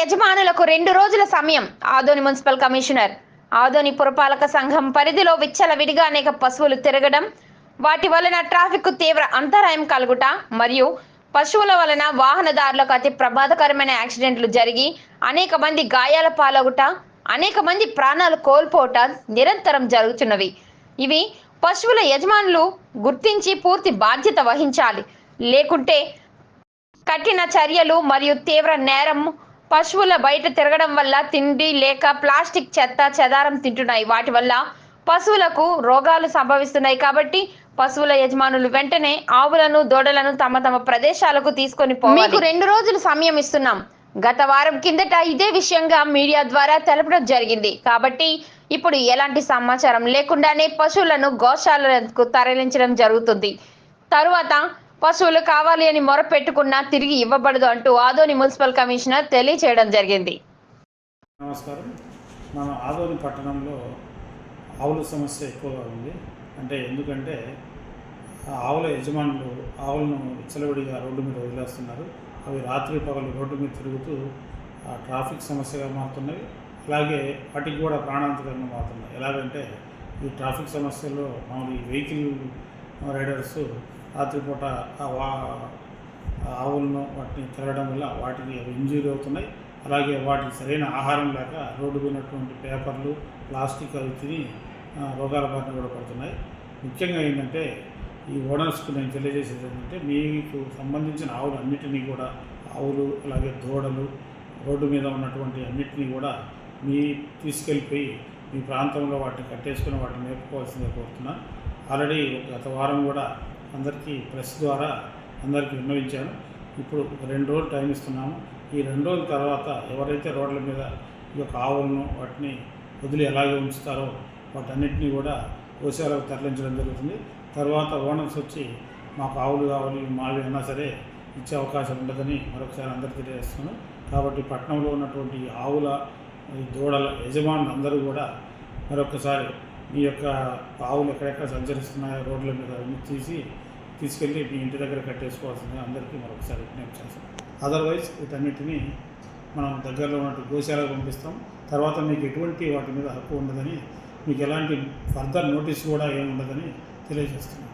యజమానులకు రెండు రోజుల సమయం. Adoni municipal commissioner. ఆదోని పురపాలక సంఘం పరిధిలో విచ్చలవిడిగా అనేక పశువులు తిరగడం వాటి వలన ట్రాఫిక్ తీవ్ర అంతరాయం కలుగుట మరియు పశువుల వలన వాహనదారులకు అతి ప్రమాదకరమైన యాక్సిడెంట్లు జరిగి అనేక మంది గాయాల పాలగుట అనేక మంది ప్రాణాలు కోల్పోవట నిరంతరం జరుగుతున్నవి. ఇవి పశువుల యజమానులు గుర్తించి పూర్తి బాధ్యత వహించాలి. లేకుంటే కఠిన చర్యలు మరియు తీవ్ర నేరం పశువుల బయట తిరగడం వల్ల తిండి లేక ప్లాస్టిక్ చెత్త చెదారం తింటున్నాయి. వాటి వల్ల పశువులకు రోగాలు సంభవిస్తున్నాయి కాబట్టి పశువుల యజమానులు వెంటనే ఆవులను దూడలను తమ తమ ప్రదేశాలకు తీసుకొని మీకు రెండు రోజులు సమయం ఇస్తున్నాం. గత వారం కిందట ఇదే విషయంగా మీడియా ద్వారా తెలపడం జరిగింది. కాబట్టి ఇప్పుడు ఎలాంటి సమాచారం లేకుండానే పశువులను గోశాలకు తరలించడం జరుగుతుంది. తరువాత పశువులు కావాలి అని మొరపెట్టుకున్నా తిరిగి ఇవ్వబడదు అంటూ ఆదోని మున్సిపల్ కమిషనర్ తెలియచేయడం జరిగింది. నమస్కారం. మన ఆదోని పట్టణంలో ఆవుల సమస్య ఎక్కువగా ఉంది. అంటే ఎందుకంటే ఆ ఆవుల యజమానులు ఆవులను విచ్చలవిడిగా రోడ్డు మీద వదిలేస్తున్నారు. అవి రాత్రి పగలు రోడ్డు మీద తిరుగుతూ ఆ ట్రాఫిక్ సమస్యగా మారుతున్నాయి. అలాగే వాటికి కూడా ప్రాణాంతకంగా మారుతున్నాయి. ఎలాగంటే ఈ ట్రాఫిక్ సమస్యల్లో మామూలు ఈ వెహికల్ రైడర్స్ రాత్రిపూట వా ఆవులను వాటిని తిరగడం వల్ల వాటికి అవి ఇంజూరీ అవుతున్నాయి. అలాగే వాటికి సరైన ఆహారం లేక రోడ్డు పోయినటువంటి పేపర్లు ప్లాస్టిక్ అవి తిని రోగాల బారిన కూడా పడుతున్నాయి. ముఖ్యంగా ఏంటంటే ఈ ఓనర్స్కి నేను తెలియజేసేది ఏంటంటే మీకు సంబంధించిన ఆవులు అన్నిటినీ కూడా ఆవులు అలాగే దూడలు రోడ్డు మీద ఉన్నటువంటి అన్నిటినీ కూడా మీ తీసుకెళ్ళిపోయి మీ ప్రాంతంలో వాటిని కట్టేసుకుని వాటిని మేపుకోవాల్సిందే కోరుతున్నాను. ఆల్రెడీ గత వారం కూడా అందరికీ ప్రెస్ ద్వారా అందరికీ విన్నవించాను. ఇప్పుడు రెండు రోజులు టైం ఇస్తున్నాము. ఈ రెండు రోజుల తర్వాత ఎవరైతే రోడ్ల మీద ఈ యొక్క ఆవులను వాటిని వదిలి ఎలాగే ఉంచుతారో వాటన్నిటినీ కూడా గోశాలకు తరలించడం జరుగుతుంది. తర్వాత ఓనర్స్ వచ్చి మాకు ఆవులు కావాలి మావి అన్నా సరే ఇచ్చే అవకాశం ఉండదని మరొకసారి అందరికీ తెలియజేస్తున్నాను. కాబట్టి పట్టణంలో ఉన్నటువంటి ఆవుల దూడల యజమానులు అందరూ కూడా మరొకసారి మీ యొక్క ఆవులు ఎక్కడెక్కడ సంచరిస్తున్నాయో రోడ్ల మీద అవన్నీ తీసి తీసుకెళ్ళి మీ ఇంటి దగ్గర కట్టేసుకోవాల్సింది అందరికీ మరొకసారి విజ్ఞప్తి చేస్తాం అదర్వైజ్ వీటన్నిటిని మనం దగ్గరలో ఉన్నట్టు గోశాలకు పంపిస్తాం. తర్వాత మీకు ఎటువంటి వాటి మీద హక్కు ఉండదని మీకు ఎలాంటి ఫర్దర్ నోటీస్ కూడా ఏమి ఉండదని తెలియజేస్తున్నాం.